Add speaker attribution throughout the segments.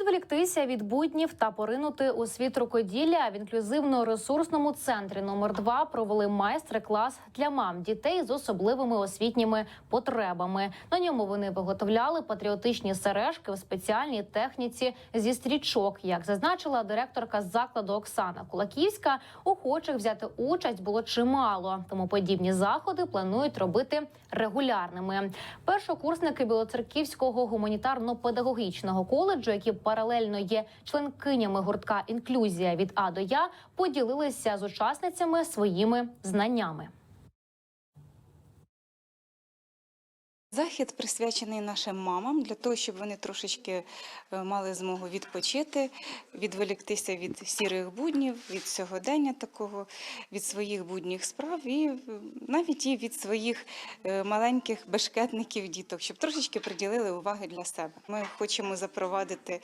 Speaker 1: Відволіктися від буднів та поринути у світ рукоділля в інклюзивно-ресурсному центрі номер 2 провели майстер-клас для мам дітей з особливими освітніми потребами. На ньому вони виготовляли патріотичні сережки в спеціальній техніці зі стрічок. Як зазначила директорка закладу Оксана Кулаківська, охочих взяти участь було чимало, тому подібні заходи планують робити регулярними. Першокурсники Білоцерківського гуманітарно-педагогічного коледжу, які паралельно є членкинями гуртка інклюзія від А до Я, поділилися з учасницями своїми знаннями.
Speaker 2: Захід присвячений нашим мамам для того, щоб вони трошечки е, мали змогу відпочити, відволіктися від сірих буднів, від сьогодення такого, від своїх будніх справ і е, навіть і від своїх е, маленьких бешкетників діток, щоб трошечки приділили уваги для себе. Ми хочемо запровадити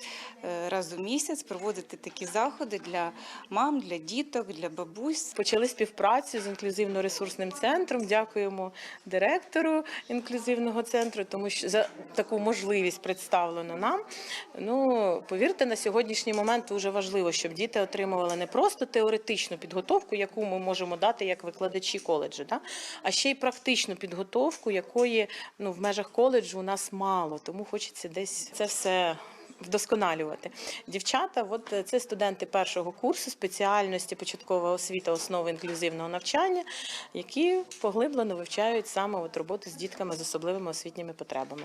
Speaker 2: раз у місяць, проводити такі заходи для мам, для діток, для бабусь.
Speaker 3: Почали співпрацю з інклюзивно-ресурсним центром. Дякуємо директору інклюзивного центру, тому що за таку можливість представлено нам. Ну повірте, на сьогоднішній момент дуже важливо, щоб діти отримували не просто теоретичну підготовку, яку ми можемо дати як викладачі коледжу, да? а ще й практичну підготовку, якої ну в межах коледжу у нас мало. Тому хочеться десь це все вдосконалювати. Дівчата, от е, це студенти першого курсу спеціальності початкова освіта, основи інклюзивного навчання, які поглиблено вивчають саме от роботу з дітками з особливими освітніми потребами.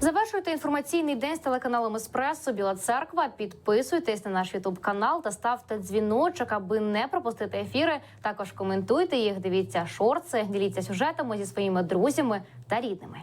Speaker 1: Завершуйте інформаційний день з телеканалом Еспресо Біла Церква. Підписуйтесь на наш Ютуб канал та ставте дзвіночок, аби не пропустити ефіри. Також коментуйте їх, дивіться шорти, діліться сюжетами зі своїми друзями та рідними.